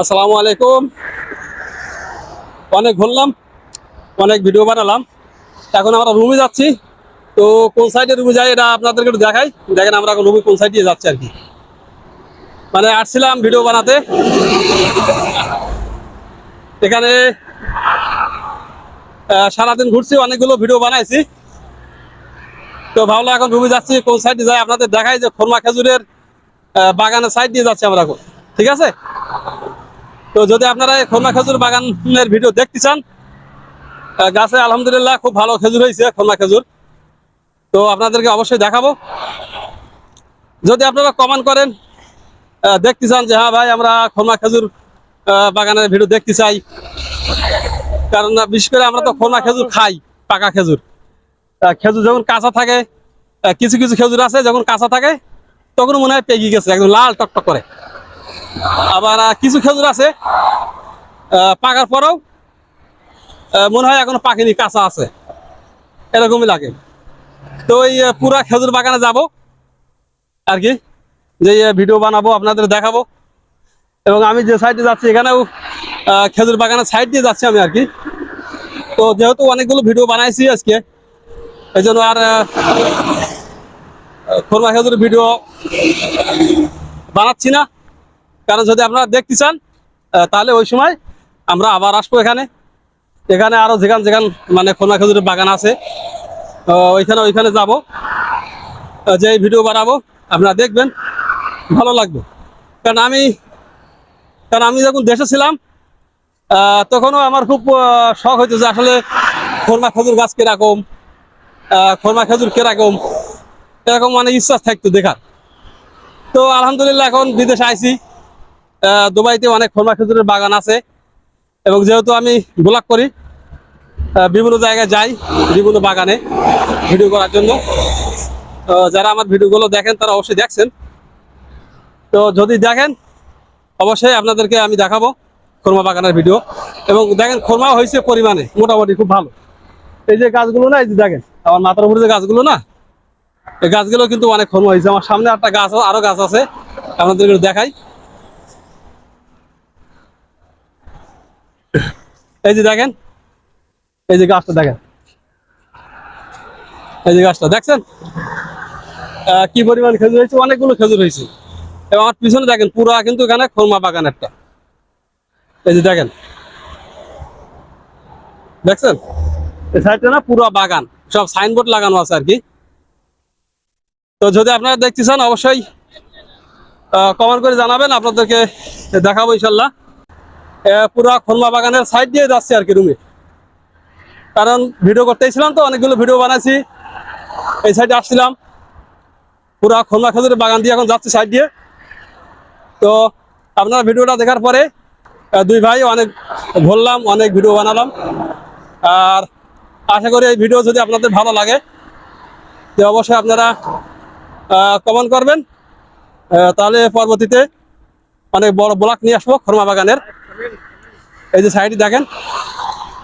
আসসালামু আলাইকুম। অনেক ঘুরলাম, অনেক ভিডিও বানালাম। এখন আমরা রুমে যাচ্ছি। তো কোন সাইডে রুমে যাই, এটা আপনাদেরকে একটু দেখাই। দেখেন আমরা রুমে কোন সাইড দিয়ে যাচ্ছি আর কি। মানে আসছিলাম ভিডিও বানাতে। এখানে সারাদিন ঘুরছি, অনেকগুলো ভিডিও বানাইছি। তো ভাবলাম এখন রুমে যাচ্ছি, কোন সাইডে যাই, আপনাদের দেখাই যে খরমা খেজুরের বাগানের সাইড দিয়ে যাচ্ছি আমরা এখন। ঠিক আছে? তো যদি আপনারা খরমা খেজুর বাগানের ভিডিও দেখতে চান গাছে আলহামদুলিল্লাহ খুব ভালো খেজুর হয়েছে খরমা খেজুর। তো আপনাদেরকে অবশ্যই দেখাবো। যদি আপনারা কমেন্ট করেন দেখতে চান যে হ্যাঁ ভাই, আমরা খরমা খেজুর বাগানের ভিডিও দেখতে চাই। কারণ বিশেষ করে আমরা তো খরমা খেজুর খাই, পাকা খেজুর। খেজুর যখন কাঁচা থাকে কিছু কিছু খেজুর আছে, যখন কাঁচা থাকে, তখন মনে হয় পেকে গেছে, একদম লাল টকটক করে। আবার কিছু খেজুর আছে পাকার পরেও মনে হয় এখনও পাকেনি কাঁচা আছে। এরকমই লাগে। তো আহ, পুরা খেজুর বাগানে যাব। আর কি যে ভিডিও বানাবো আপনাদের দেখাবো। এবং আমি যে সাইডে যাচ্ছি এখানেও খেজুর বাগানের সাইড দিয়ে যাচ্ছি আমি আর কি। তো যেহেতু অনেকগুলো ভিডিও বানাইছি আজকে এই জন্য আর খোরমা খেজুর ভিডিও বানাচ্ছি না। কারণ যদি আপনারা দেখতে চান তাহলে ওই সময় আমরা আবার আসব এখানে। এখানে আরও যেখান যেখান মানে খোলা খেজুরের বাগান আছে ওইখানে ওইখানে যাব। যে ভিডিও বানাবো আপনারা দেখবেন ভালো লাগবে। কারণ আমি কারণ আমি যখন দেশে ছিলাম তখনও আমার খুব শখ হইতো যে আসলে খোরমা খেজুর গাছ কীরকম খোরমা খেজুর কীরকম এরকম মানে ইচ্ছা থাকতো দেখার। তো আলহামদুলিল্লাহ এখন বিদেশে আহ, দুবাইতে অনেক খোরমা খেজুরের বাগান আছে। এবং যেহেতু আমি ব্লগ করি বিভিন্ন জায়গায় যাই বিভিন্ন বাগানে ভিডিও করার জন্য। যারা আমার ভিডিওগুলো দেখেন, তারা অবশ্যই দেখছেন। তো যদি দেখেন, অবশ্যই আপনাদেরকে আমি দেখাবো খোরমা বাগানের ভিডিও। এবং দেখেন, খোরমা হয়েছে পরিমাণে, মোটামুটি খুব ভালো। এই যে গাছগুলো না, এই যে দেখেন, আমার মাথার উপরে যে গাছগুলো না, এই গাছগুলো কিন্তু অনেক খর্ম হয়েছে। আমার সামনে একটা গাছ, আরও গাছ আছে আপনাদের একটু দেখাই। এই যে দেখেন, এই যে গাছটা দেখেন। এই যে গাছটা, দেখছেন? কি পরিমাণ খেজুর হয়েছে? অনেকগুলো খেজুর হয়েছে। এবং আমার পিছনে দেখেন, পুরা কিন্তু এখানে খরমা বাগান একটা। এই যে দেখেন। দেখছেন? সাইডটা না পুরো বাগান, সব সাইনবোর্ড লাগানো আছে আর কি। তো যদি আপনারা দেখতে চান, অবশ্যই কমেন্ট করে জানাবেন, আপনাদেরকে দেখাবো ইনশাল্লাহ। পুরা খোলমা বাগানের সাইড দিয়ে যাচ্ছে আর কি রুমে কারণ ভিডিও করতেছিলাম তো, অনেকগুলো ভিডিও বানাইছি। এই সাইডে আসছিলাম। পুরা খোলমা খেজুরের বাগান দিয়ে এখন যাচ্ছে সাইড দিয়ে। তো আপনারা ভিডিওটা দেখার পরে দুই ভাই অনেক ঘুরলাম অনেক ভিডিও বানালাম। আর আশা করি এই ভিডিও যদি আপনাদের ভালো লাগে, তো অবশ্যই আপনারা কমেন্ট করবেন। তাহলে পরবর্তীতে অনেক বড় ব্লক নিয়ে আসব খরমা বাগানের। এই যে সাইডে দেখেন,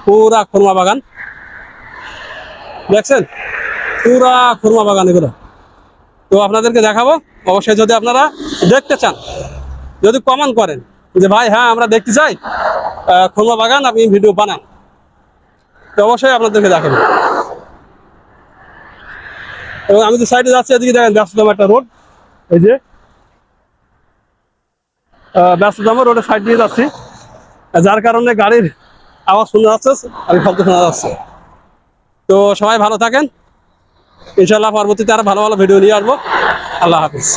পুরা খরমা বাগান। দেখছেন? পুরা খুরমা বাগান এগুলো। তো আপনাদেরকে দেখাবো, অবশ্যই যদি আপনারা দেখতে চান, যদি কমান করেন যে ভাই হ্যাঁ আমরা দেখতে চাই খরমা বাগান, আপনি ভিডিও বানান। তো অবশ্যই আপনাদেরকে দেখাবো। এবং আমি যে সাইডে যাচ্ছি, এদিকে দেখেন ব্যস্ততম একটা রোড। এই যে ব্যস্ততম রোডের সাইড দিয়ে যাচ্ছি। যার কারণে গাড়ির আওয়াজ শোনা যাচ্ছে আর শব্দ শোনা যাচ্ছে। তো সবাই ভালো থাকেন। ইনশাল্লাহ পরবর্তীতে আরও ভালো ভালো ভিডিও নিয়ে আসব। আল্লাহ হাফিজ।